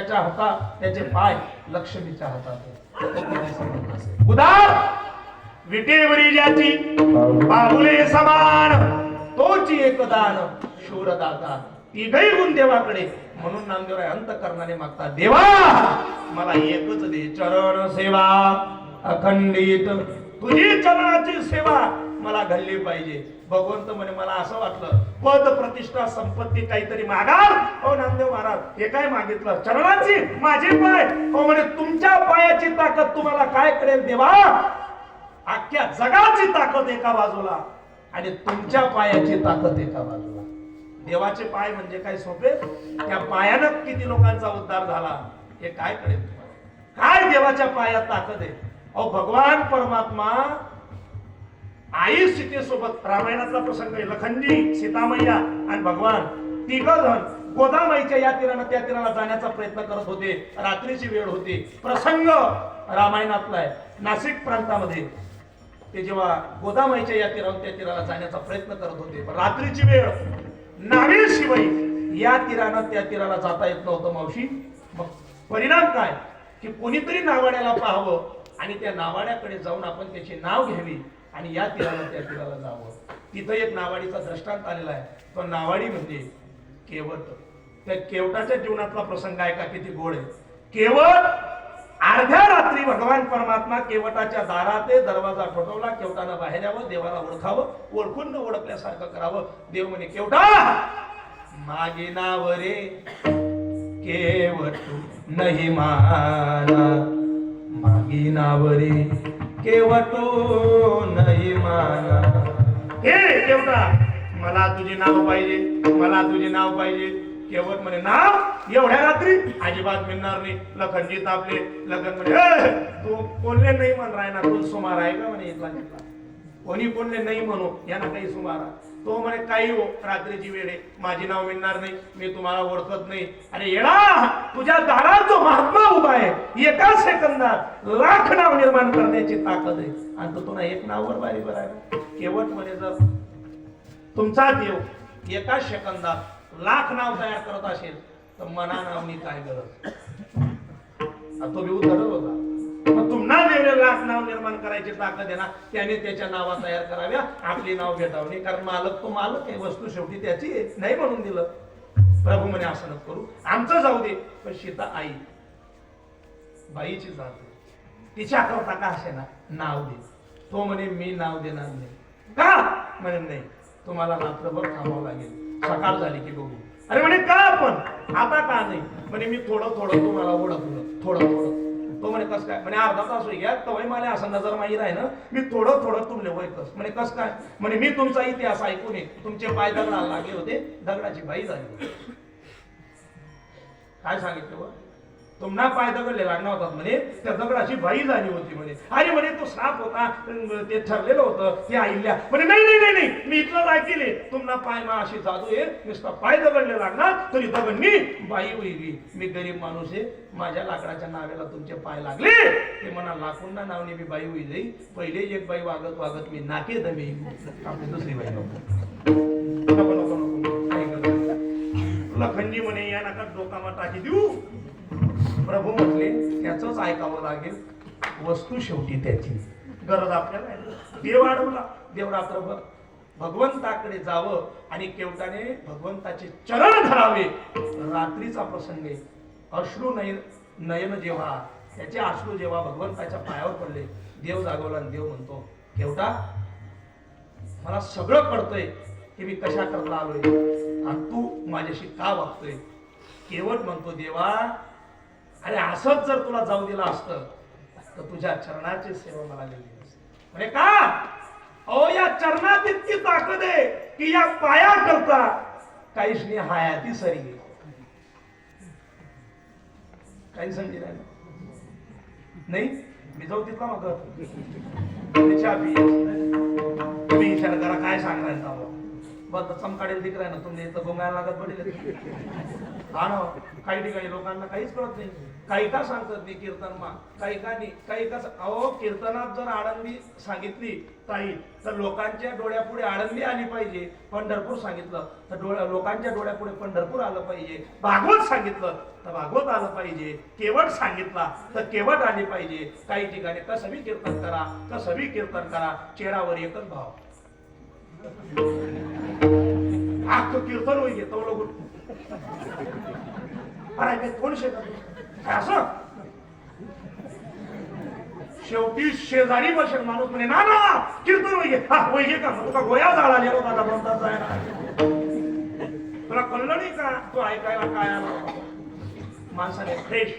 त्याच्या हातात त्याचे पाय लक्ष्मीच्या हातात उदार विटेवरी ज्याची बाहुले समान तोची एक दान शूरदाता. तिघही गुण देवाकडे. म्हणून नामदेवराय अंतकरणाने मागतात देवा मला एकच दे चरण सेवा अखंडित तुझी चरणाची सेवा मला घडली पाहिजे. भगवंत म्हणे मला असं वाटलं पद प्रतिष्ठा संपत्ती काहीतरी मागाल. हो नामदेव महाराज हे काय मागितलं? चरणाची? माझे पाय. हो म्हणे तुमच्या पायाची ताकद तुम्हाला काय करेल देवा? अख्ख्या जगाची ताकद एका बाजूला आणि तुमच्या पायाची ताकद एका बाजूला. देवाचे पाय म्हणजे काय सोपे? त्या पायानं किती लोकांचा उद्धार झाला हे काय कळेल तुम्हाला? काय देवाच्या पायात ताकद आहे? अहो भगवान परमात्मा आई सीतेसोबत रामायणाचा प्रसंग आहे. लखनजी सीतामय्या आणि भगवान तिघ गोदामाईच्या या तीरानं त्या तीराला जाण्याचा प्रयत्न करत होते. रात्रीची वेळ होती. प्रसंग रामायणातला आहे. नाशिक प्रांतामध्ये ते जेव्हा गोदामाईच्या या तीरावर त्या तीराला जाण्याचा प्रयत्न करत होते. रात्रीची वेळ. नावेशिवाय या तीरानं त्या तीराला जाता येत नव्हतं मावशी. मग परिणाम काय? की कोणीतरी नावाड्याला पाहावं आणि त्या नावाड्याकडे जाऊन आपण त्याचे नाव घ्यावी. आणि या तीराला त्या तीराला जावं. तिथं एक नावाडीचा दृष्टांत आलेला आहे. तो नावाडी म्हणजे केवट त्या केवटाच्या जीवनातला प्रसंग आहे का? किती गोड आहे. केवट अर्ध्या रात्री भगवान परमात्मा केवटाच्या दारा ते दरवाजा ठोठवला केवटानं बाहेर यावं देवाला ओळखावं ओळखून न ओळखल्यासारखं करावं. देव म्हणे केवटा! मागे नाव रे. केवट नाही माना. मागे नाव रे. केवटो हे देवता मला तुझे नाव पाहिजे मला तुझे नाव पाहिजे. केवट म्हणे नाव एवढ्या रात्री अजिबात मिळणार नाही. लखनजी तापले लखन म्हणे तू कोणले नाही म्हण राय तू सुमार आहे का? म्हणे इथला. कोणी बोलले नाही म्हणू यांना काही सुमारा. तो म्हणे काही हो रात्रीची वेळ आहे. माझे नाव मिळणार नाही. मी तुम्हाला ओळखत नाही. अरे येडा! तुझ्या दारात जो महात्मा उभा आहे एका सेकंदात लाख नाव निर्माण करण्याची ताकद आहे. आणि तो तुला एक नाववर बारी आहे केवट म्हणे जर तुमचा देव एका सेकंदात लाख नाव तयार करत असेल तर मना नावनी काय गरज? तो बी उतरत होता. तुम्हाला वेगळे नाव निर्माण करायची ताकद आहे ना त्याने त्याच्या नावा तयार कराव्या आपली नाव भेटावणी. कारण मालक तो मालक आहे वस्तू शेवटी त्याची नाही म्हणून दिलं. प्रभू म्हणे असं करू. आमचं जाऊ दे. पण सीता आई बाईची जात तिच्या करता का असे ना नाव दे. तो म्हणे मी नाव देणार नाही. का? म्हणे नाही. तुम्हाला रात्रभर थांबावं लागेल. सकाळ झाली की बघू. अरे म्हणे का पण? आता का नाही? म्हणे मी थोडं थोडं तुम्हाला ओळखलं थोडं थोडं. तो म्हणे कस काय? म्हणे अर्धा तास होई घ्या तवय मला असं नजर माहीत राही ना मी थोडं थोडं तुमले वय कस म्हणे कस काय? म्हणे मी तुमचा इतिहास ऐकून ये तुमचे पाय दगडाला लागले होते दगडाची बाई झाली काय सांगितलं तुम्हाला पाय दगडले लागणार होतात म्हणे. त्या दगडाची बाई झाली होती म्हणे. अरे म्हणे तो साप होता ते ठरलेलं होतं ते आईल्या. म्हणे नाही नाही नाही नाही मी इथलं ऐकले तुम्हाला पाय मा अशी जादू आहे नुसता पाय दगडले लागणार तरी दगडनी बाई होईल मी गरीब माणूस आहे माझ्या लाकडाच्या नाव्याला तुमचे पाय लागले. ते म्हणा लाकुंडा नावने मी बाई होईल जाई पहिले एक बाई वागत वागत मी नाके दमी. आपली दुसरी बाई नको. नको. लखनजी म्हणे या नका डोकामा टाकी देऊ. प्रभू म्हटले त्याच ऐकावं लागेल. वस्तू शेवटी त्याची. गरज आपल्याला देव अडवला देव रात्रभर भगवंताकडे जावं आणि केवटाने भगवंताचे चरण धरावे. रात्रीचा प्रसंग आहे. अश्रू नयन नयन जेव्हा त्याचे अश्रू जेव्हा भगवंताच्या पायावर पडले देव जागवला आणि देव म्हणतो केवटा मला सगळं कळतंय की मी कशा करता आलोय. आणि तू माझ्याशी का वागतोय? केवट म्हणतो देवा अरे असंच जर तुला जाऊ दिलं असतं तर तुझ्या चरणाची सेवा मला दिली म्हणजे का? अहो या चरणात इतकी ताकद आहे की या पाया करता काहीच नाही हायाती सरी काही समजे नाही. नाही? मी जाऊ तिथला मग. त्याच्या तुम्ही विचार करा काय सांगणार बंद चमकाडेल दिख ना तुम्ही इथं गुंगायला लागत पडेल हा काही ठिकाणी लोकांना काहीच कळत नाही. काही का सांगतात मी कीर्तन मा काही का नाही. काही का अहो कीर्तनात जर आळंदी सांगितली ताई तर लोकांच्या डोळ्यापुढे आळंदी आली पाहिजे पंढरपूर सांगितलं. तर डोळ्या लोकांच्या डोळ्यापुढे पंढरपूर आलं पाहिजे. भागवत सांगितलं तर भागवत आलं पाहिजे. केवट सांगितला तर केवट आली पाहिजे. काही ठिकाणी कसवी कीर्तन करा कसवी कीर्तन करा. चेहरावर एकच भाव. अख्खं कीर्तन होई घेतो लोक अरे मी कोण शेतात असं? शेवटी शेजारी बसेल माणूस म्हणे ना ना कीर्तन वैगे हा वैगे का? तुका गोया झाला गेलो होता म्हणता जायला. तुला कळलं नाही का? तो ऐकायला काय आला? माणसाने फ्रेश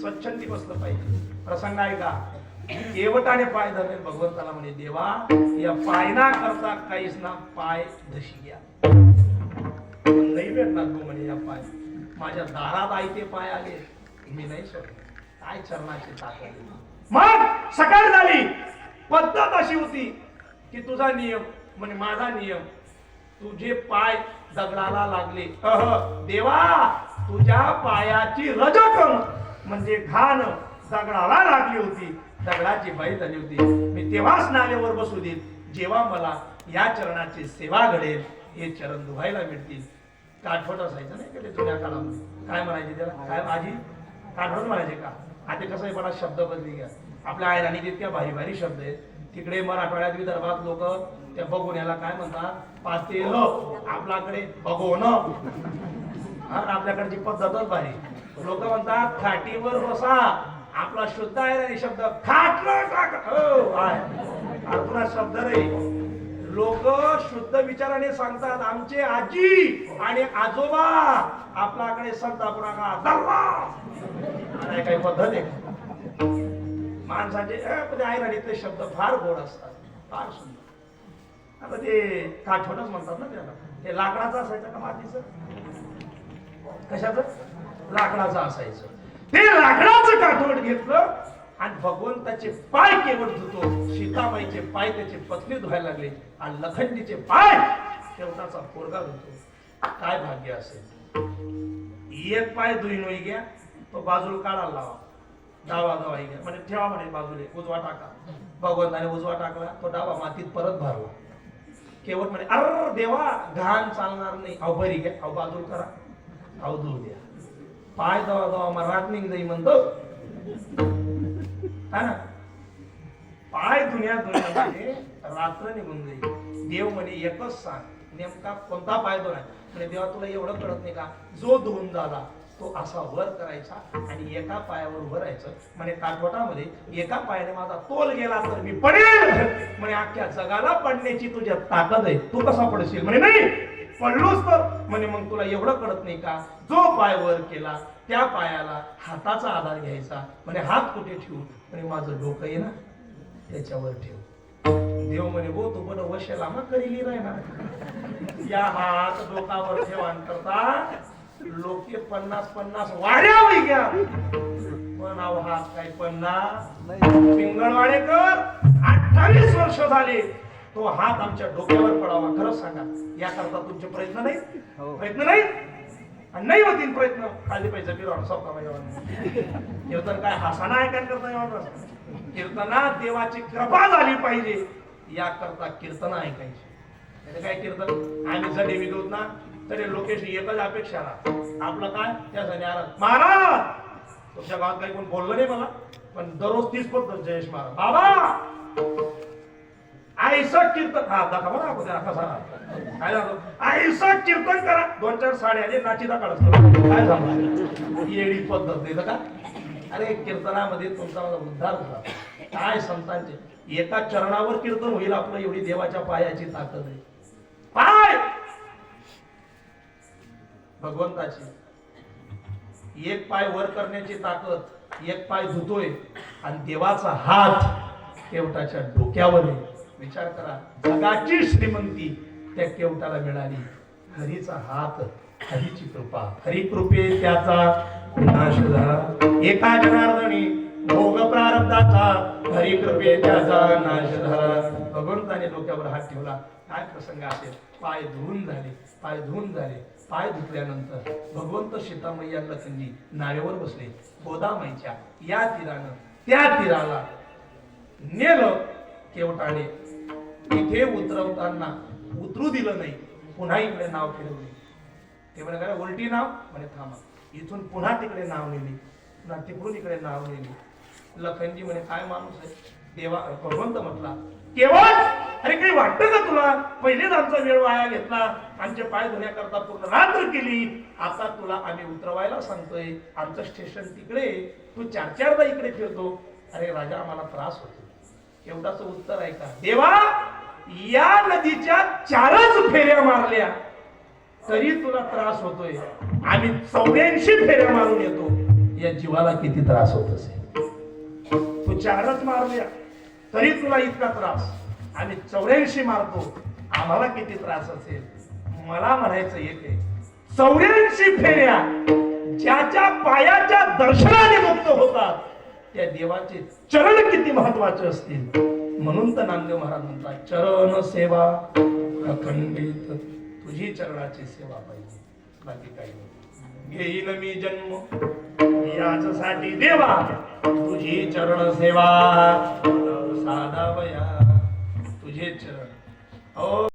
स्वच्छंदी बसलं पाहिजे. प्रसंग ऐका केवटाने पाय धरले भगवंताला म्हणे देवा या पायना करता काहीच ना पाय धशी घ्या. नाही भेटणार तो म्हणे या पाय माझ्या दारात आयते पाय आले. मी नाही शकत काय चरणाची ताकद मग सकाळ झाली. पद्धत अशी होती की तुझा नियम म्हणजे माझा नियम. तुझे पाय दगडाला लागले. अह. देवा तुझ्या पायाची रजकण म्हणजे घाण दगडाला लागली होती. दगडाची बाई झाली होती. मी तेव्हाच नावेवर बसू देत. जेव्हा मला या चरणाची सेवा घडेल हे चरण धुवायला मिळतील. काठवट असायचं नाही का ते जुन्या काळामध्ये? काय म्हणायचे त्याला? काय माझी काठवट म्हणायचे का? आता कसं आहे मला शब्द बदली घ्या. आपल्या आयराणी जितक्या भारी भारी शब्द आहेत तिकडे मराठवाड्यात विदर्भात लोक त्या बघोण्याला काय म्हणतात? पातेल आपल्याकडे बघोन आपल्याकडची पद्धतच भारी. लोक म्हणतात खाटीवर बसा. आपला शुद्ध आहे शब्द खाटलं टाक. हो आहे. आपला शब्द रे लोक शुद्ध विचाराने सांगतात आमचे आजी आणि आजोबा आपल्याकडे सांगता का दल्ला काही पद्धत आहे. माणसाचे पण ते आईराणीतले शब्द फार गोड असतात. फार सुंदर. आता ते काठवणच म्हणतात ना त्याला. ते लाकडाचं असायचं का मातीचं? कशाच? लाकडाचं असायचं. ते लाकडाचं का भगवंताचे पाय केवळ धुतो सीताबाईचे पाय त्याचे पत्नी धुवायला लागले आणि लखंडीचे पाय शेवटाचा पोरगा धुतो. काय भाग्य असेल? एक पाय धुईन होई घ्या तो बाजूला काढायला लावा. डावा दवा घ्या म्हणजे ठेवा म्हणे बाजूले उजवा टाका. भगवंताने उजवा टाकला तो डावा मातीत परत भरला. केवळ म्हणे अर देवा घाण चालणार नाही. अहो बरी घ्या. अहो बाजूल करा. अहो दूर द्या. पाय दवा दवा मग निघ जाई म्हणतो. हा ना. पाय दुनिया दुनियामध्ये रात्र निघून जाईल. देव म्हणे एकच सांग नेमका कोणता पाय धुणार म्हणजे देवा तुला एवढं कळत नाही का? जो धुवून झाला तो असा वर करायचा आणि एका पायावर उभं राहायचं. म्हणे काठवटामध्ये एका पायाने माझा तोल गेला तर मी पडेल. म्हणे अख्ख्या जगाला पडण्याची तुझ्या ताकद आहे. तू कसा पडशील? म्हणे नाही. पडलोच तर. म्हणे मग तुला एवढं कळत नाही का? जो पाय वर केला त्या पायाला हाताचा आधार घ्यायचा. म्हणे हात कुठे ठेवू? म्हणे माझं डोकं आहे ना त्याच्यावर ठेव. देव म्हणे हो तू बरं वशेला मग करीली राहणार. या हात डोकावर ठेवान करता लोके पन्नास पन्नास वाड्या वैग्या पण अहो हात काय पन्नास? पिंगळवाडेकर अठ्ठावीस वर्ष झाले. तो हात आमच्या डोक्यावर पडावा. खरंच सांगा याकरता तुमचे प्रयत्न नाही प्रयत्न नाही आणि नाही होतील प्रयत्न. खाली पैसे फिरवण स्वतः कीर्तन काय हसाना ऐकायला करता येणार कीर्तनात देवाची कृपा झाली पाहिजे. याकरता कीर्तन ऐकायची. काय कीर्तन? आम्ही जडे विकत ना तरी लोकेश एकच अपेक्षा राहत आपलं काय? त्या त्यासाठी आला. महाराज! तुमच्या गावात काही कोण बोललं नाही मला. पण दररोज तीच पद्धत जयेश महाराज. बाबा! आईचं कीर्तन हा दाखा बरं आपण त्या कसा काय झालं आईचं कीर्तन करा. दोन चार साड्या आले नाचीदा असतो काय झालं येळी पद्धत नाही का अरे कीर्तनामध्ये तुमचा माझा उद्धार झाला काय संतांचे? एका चरणावर कीर्तन होईल आपलं एवढी देवाच्या पायाची ताकद आहे. पाय! भगवंताची. एक पाय वर करण्याची ताकद एक पाय धुतोय आणि देवाचा हात केवटाच्या डोक्यावर आहे. विचार करा. जगाची श्रीमंती त्या केवटाला मिळाली. हरीचा हात हरीची कृपा. हरी कृपे त्याचा. नाश झाला एका जनार्दनी भोग प्रारब्धाचा. हरी कृपे त्याचा. नाश झाला भगवंताने डोक्यावर हात ठेवला. काय प्रसंग असेल पाय धुवून झाले. पाय धुवून झाले. पाय धुतल्यानंतर भगवंत सीतामय्या लखनजी नावेवर बसले. गोदामाईच्या या तीरानं त्या तीराला नेलं केवटाने. इथे उतरवताना उतरू दिलं नाही पुन्हा इकडे नाव फिरवले ते म्हणे काय उलटी नाव? म्हणे थांबा. इथून पुन्हा तिकडे नाव नेली पुन्हा तिकडून इकडे नाव नेली लखनजी म्हणे काय माणूस आहे? देवा भगवंत म्हटला केवळ? अरे काही वाटतं का तुला? पहिलेच आमचा वेळ वाया घेतला. आमचे पाय धुण्याकरता पूर्ण रात्र केली. आता तुला आम्ही उतरवायला सांगतोय. आमचं स्टेशन तिकडे तू चार चारदा इकडे फिरतो. अरे राजा आम्हाला त्रास होतो. एवढाच उत्तर आहे का? देवा या नदीच्या चारच फेऱ्या मारल्या. तरी तुला त्रास होतोय. आम्ही चौऱ्याऐंशी फेऱ्या मारून येतो. या जीवाला किती त्रास होत असेल? तू चारच मारल्या. तरी तुला इतका त्रास. आम्ही चौऱ्याऐंशी मारतो. आम्हाला किती त्रास असेल? मला म्हणायचं येते चौऱ्याऐंशी फेऱ्या ज्याच्या पायाच्या दर्शनाने मुक्त होतात. त्या देवाचे चरण किती महत्त्वाचे असतील? म्हणून तर नामदेव महाराज म्हणतात चरण सेवा अखंडित तुझी चरणाची सेवा पाहिजे. बाकी काही घेईन मी जन्म याच्यासाठी देवा तुझी चरण सेवा साधा वया तुझे चरण. हो.